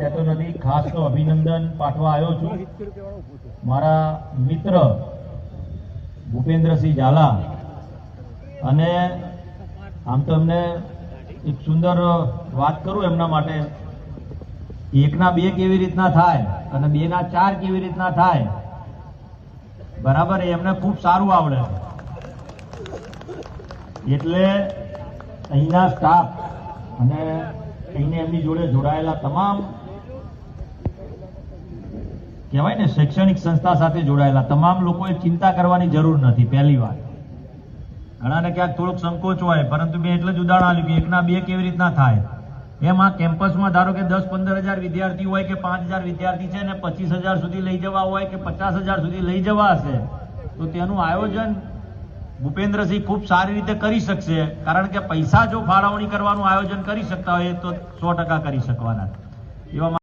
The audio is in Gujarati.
કહેતો નથી. ખાસ તો અભિનંદન પાઠવા આવ્યો છું. મારા મિત્ર ભૂપેન્દ્રસિંહ ઝાલા અને આમ તો એમને એક સુંદર વાત કરું એમના માટે. એકના બે કેવી રીતના થાય અને બે ના ચાર કેવી રીતના થાય? બરાબર એમને ખૂબ સારું આવડે. એટલે અહીંના સ્ટાફ અને અહીંને એમની જોડે જોડાયેલા તમામ કહેવાય ને, શૈક્ષણિક સંસ્થા સાથે જોડાયેલા. તમામ લોકોએ ચિંતા કરવાની જરૂર નથી, પહેલી વાત. ઘણાને ક્યાંક થોડોક સંકોચ હોય, પરંતુ મેં એટલે જ ઉદાહરણ આપ્યું કે એકના બે કેવી રીતના થાય? એમ આ કેમ્પસમાં ધારો કે દસ પંદર હજાર વિદ્યાર્થી હોય કે પાંચ હજાર વિદ્યાર્થી છે ને પચીસ હજાર સુધી લઈ જવા હોય કે પચાસ હજાર સુધી લઈ જવા હશે, તો તેનું આયોજન ભૂપેન્દ્રસિંહ ખૂબ સારી રીતે કરી શકશે. કારણ કે પૈસા જો ફાળવણી કરવાનું આયોજન કરી શકતા હોય, તો સો ટકા કરી શકવાના. એવા